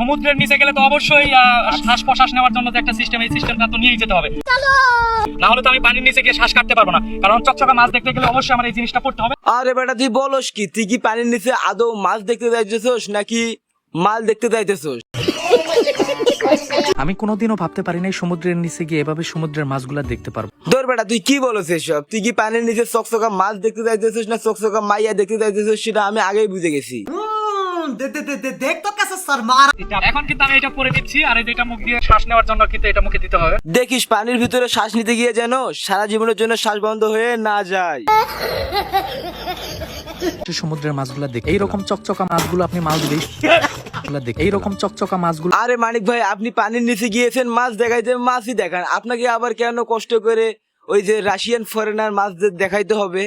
সমুদ্রের নিচে গেলে তো অবশ্যই শ্বাস প্রশ্বাস নেওয়ার জন্য একটা সিস্টেম এই সিস্টেমটা তো নিয়েই যেতে হবে। না হলে তো আমি পানির নিচে গিয়ে শ্বাস কাটতে পারব না। কারণ চকচকা মাছ দেখতে গেলে অবশ্যই আমার এই জিনিসটা পড়তে হবে। আরে বেটা তুই বলস কি? তুই কি পানির নিচে আদৌ মাছ দেখতে যাইতেছস নাকি মাল দেখতে যাইতেছস? আমি কোনোদিনও ভাবতে পারি নাই সমুদ্রের নিচে গিয়ে এভাবে সমুদ্রের মাছগুলা দেখতে পারব। তোর বেটা তুই কি বলছ এসব? তুই কি পানির নিচে চকচকা মাছ দেখতে যাইতেছস না চকচকা মাইয়া দেখতে যাইতেছস সেটা আমি আগেই বুঝে গেছি। এখন কিন্তু আমি এটা পরে দিচ্ছি আর এই মুখ দিয়ে শ্বাস নেওয়ার জন্য কিন্তু এটা মুখে দিতে হবে। দেখিস পানির ভিতরে শ্বাস নিতে গিয়ে যেন সারা জীবনের জন্য শ্বাস বন্ধ হয়ে না যায়। সমুদ্রের মাছগুলা দেখে এইরকম চকচকা মাছগুলো আপনি মাছ দিবেই দেখে এইরকম চকচকা মাছগুলো আরে মানিক ভাই আপনি পানির নিচে গিয়েছেন মাছ দেখাইতে মাছই দেখান। আপনাকে আবার কেন কষ্ট করে ওই যে রাশিয়ান ফরেনার মাছদের দেখাইতে হবে?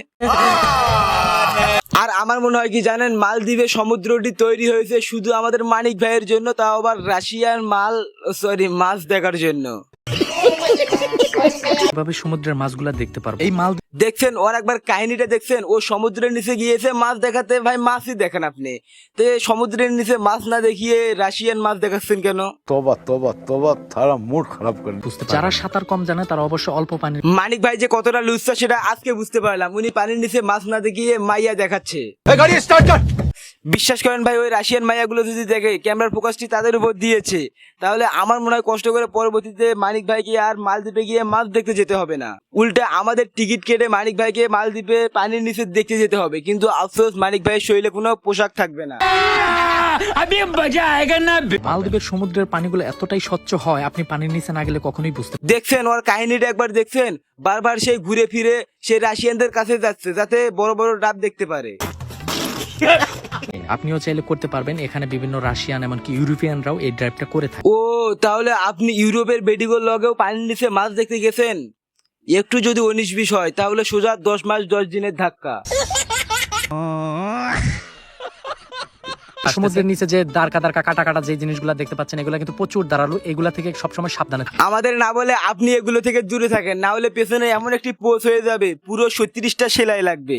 আর আমার মনে হয় কি জানেন, মালদ্বীপে সমুদ্রটি তৈরি হয়েছে শুধু আমাদের মানিক ভাইয়ের জন্য, তাও আবার রাশিয়ার মাল সরি মাছ দেখার জন্য। এভাবে সমুদ্রের মাছগুলা দেখতে পারব। এই মাল দেখছেন ওর একবার কাহিনীটা দেখছেন ও সমুদ্রের নিচে গিয়েছে মাছ দেখাতে ভাই মাছই দেখেন আপনি। তো সমুদ্রের নিচে মাছ না দেখিয়ে রাশিয়ান মাছ দেখাচ্ছেন কেন? তবা তবা তবা তারা মুড খারাপ করে। বুঝতে যারা সাঁতার কম জানে তারা অবশ্য অল্প পানি মানিক ভাই যে কতটা লুচ্ছা সেটা আজকে বুঝতে পারলাম। উনি পানির নিচে মাছ না দেখিয়ে মাইয়া দেখাচ্ছে। গাড়ি স্টার্ট কর। বিশ্বাস করেন ভাই ওই রাশিয়ান মাইয়াগুলো যদি দেখে ক্যামেরার ফোকাসটি তাদের উপর দিয়েছে তাহলে আমার মনে হয় কষ্ট করে পরবর্তীতে মানিক ভাইকে আর মালদ্বীপে গিয়ে মাছ দেখতে যেতে হবে না। উল্টা আমাদের টিকিট কেটে মানিক ভাইকে মালদ্বীপে পানির নিচে দেখতে যেতে হবে কিন্তু আফসোস মানিক ভাইয়ের শরীরে কোনো পোশাক থাকবে না। মালদ্বীপের সমুদ্রের পানিগুলো এতটাই স্বচ্ছ হয় আপনি পানির নিচে না গেলে কখনোই বুঝতে দেখছেন ওর কাহিনীটা একবার দেখছেন? বারবার সেই ঘুরে ফিরে সেই রাশিয়ানদের কাছে যাচ্ছে যাতে বড় বড় ডাব দেখতে পারে। আপনিও চাইলে করতে পারবেন। এখানে বিভিন্ন রাশিয়ান এমনকি ইউরোপিয়ানরাও এই ড্রাইভটা করে থাকে। ও তাহলে আপনি ইউরোপের বেডিগোর লগেও পানির নিচে মাছ দেখতে গেছেন? একটু যদি উনিশ বিশ হয় তাহলে সোজা দশ মাস দশ দিনের ধাক্কা। সমুদ্রের নিচে যে দাঁড়কা দাঁড়কা কাটা কাটা যে জিনিসগুলো দেখতে পাচ্ছেন এগুলো কিন্তু প্রচুর দাঁড়াল। এগুলা থেকে সবসময় সাবধানে আমাদের না বলে আপনি এগুলো থেকে দূরে থাকেন না হলে পেছনে এমন একটি পোষ হয়ে যাবে পুরো ছত্রিশটা সেলাই লাগবে।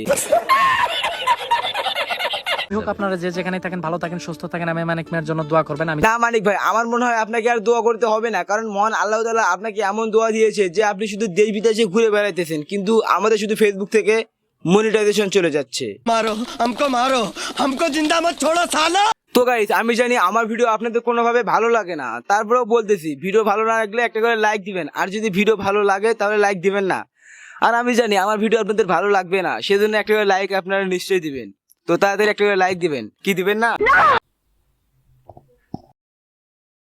হোক আপনারা যে যেখানে থাকেন ভালো থাকেন সুস্থ থাকেন আমি মানিক মেয়ের জন্য দোয়া করবেন। আমি না মানিক ভাই আমার মনে হয় আপনাকে আর দোয়া করতে হবে না কারণ আল্লাহ তালা আপনাকে এমন দোয়া দিয়েছে যে আপনি শুধু দেশ বিদেশে ঘুরে বেড়াইতেছেন কিন্তু আমাদের শুধু ফেসবুক থেকে মনিটাইজেশন চলে যাচ্ছে। মারো আমকো মারো আমকো জিন্দা ছোড়ো তো গাইজ আমি জানি আমার ভিডিও আপনাদের কোনোভাবে ভালো লাগে না তারপরেও বলতেছি ভিডিও ভালো না লাগলে একটা করে লাইক দিবেন আর যদি ভিডিও ভালো লাগে তাহলে লাইক দিবেন না। আর আমি জানি আমার ভিডিও আপনাদের ভালো লাগবে না সেজন্য একটা করে লাইক আপনারা নিশ্চয়ই দিবেন। তো তাদের একটা লাইক দিবেন। কি দিবেন না!